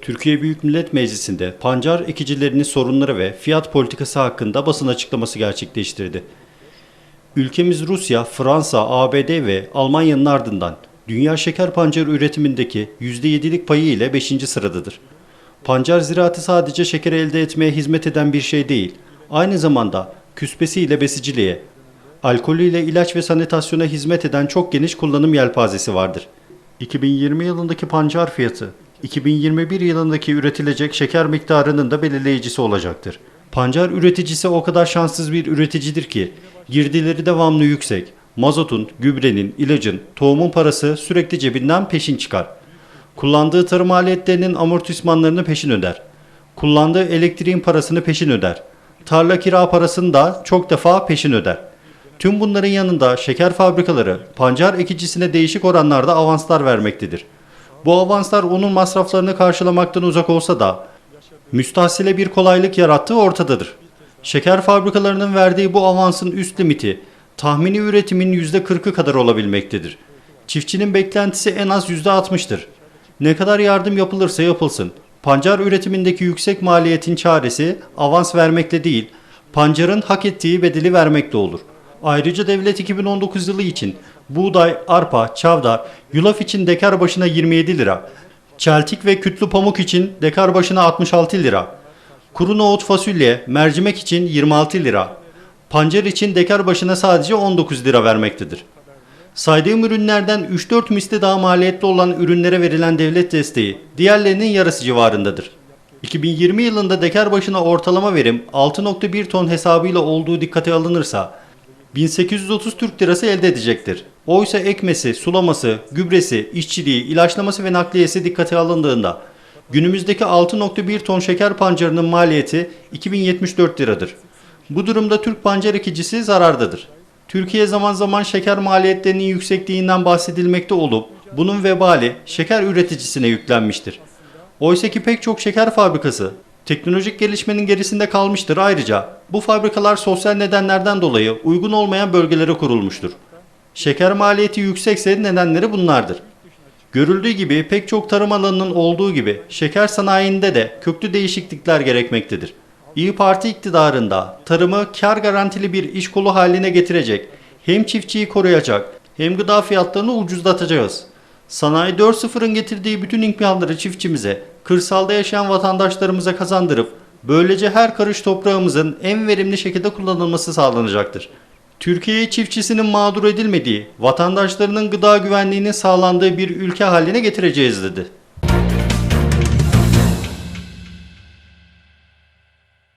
Türkiye Büyük Millet Meclisi'nde pancar ekicilerinin sorunları ve fiyat politikası hakkında basın açıklaması gerçekleştirdi. Ülkemiz Rusya, Fransa, ABD ve Almanya'nın ardından dünya şeker pancarı üretimindeki %7'lik payı ile 5. sıradadır. Pancar ziraatı sadece şeker elde etmeye hizmet eden bir şey değil, aynı zamanda küspesiyle besiciliğe, alkolüyle ilaç ve sanitasyona hizmet eden çok geniş kullanım yelpazesi vardır. 2020 yılındaki pancar fiyatı, 2021 yılındaki üretilecek şeker miktarının da belirleyicisi olacaktır. Pancar üreticisi o kadar şanssız bir üreticidir ki, girdileri devamlı yüksek, mazotun, gübrenin, ilacın, tohumun parası sürekli cebinden peşin çıkar. Kullandığı tarım maliyetlerinin amortismanlarını peşin öder. Kullandığı elektriğin parasını peşin öder. Tarla kira parasını da çok defa peşin öder. Tüm bunların yanında şeker fabrikaları pancar ekicisine değişik oranlarda avanslar vermektedir. Bu avanslar onun masraflarını karşılamaktan uzak olsa da müstahsile bir kolaylık yarattığı ortadadır. Şeker fabrikalarının verdiği bu avansın üst limiti tahmini üretimin %40'ı kadar olabilmektedir. Çiftçinin beklentisi en az %60'tır. Ne kadar yardım yapılırsa yapılsın, pancar üretimindeki yüksek maliyetin çaresi avans vermekle değil, pancarın hak ettiği bedeli vermekle olur. Ayrıca devlet 2019 yılı için buğday, arpa, çavdar, yulaf için dekar başına 27 lira, çeltik ve kütlü pamuk için dekar başına 66 lira, kuru nohut fasulye, mercimek için 26 lira, pancar için dekar başına sadece 19 lira vermektedir. Saydığım ürünlerden 3-4 misli daha maliyetli olan ürünlere verilen devlet desteği diğerlerinin yarısı civarındadır. 2020 yılında dekar başına ortalama verim 6.1 ton hesabıyla olduğu dikkate alınırsa 1830 Türk lirası elde edecektir. Oysa ekmesi, sulaması, gübresi, işçiliği, ilaçlaması ve nakliyesi dikkate alındığında günümüzdeki 6.1 ton şeker pancarının maliyeti 2074 liradır. Bu durumda Türk pancar ekicisi zarardadır. Türkiye zaman zaman şeker maliyetlerinin yüksekliğinden bahsedilmekte olup bunun vebali şeker üreticisine yüklenmiştir. Oysa ki pek çok şeker fabrikası teknolojik gelişmenin gerisinde kalmıştır. Ayrıca bu fabrikalar sosyal nedenlerden dolayı uygun olmayan bölgelere kurulmuştur. Şeker maliyeti yüksekse nedenleri bunlardır. Görüldüğü gibi pek çok tarım alanının olduğu gibi şeker sanayinde de köklü değişiklikler gerekmektedir. İyi Parti iktidarında tarımı kar garantili bir iş kolu haline getirecek, hem çiftçiyi koruyacak hem gıda fiyatlarını ucuzlatacağız. Sanayi 4.0'ın getirdiği bütün imkanları çiftçimize, kırsalda yaşayan vatandaşlarımıza kazandırıp böylece her karış toprağımızın en verimli şekilde kullanılması sağlanacaktır. Türkiye çiftçisinin mağdur edilmediği, vatandaşlarının gıda güvenliğinin sağlandığı bir ülke haline getireceğiz dedi.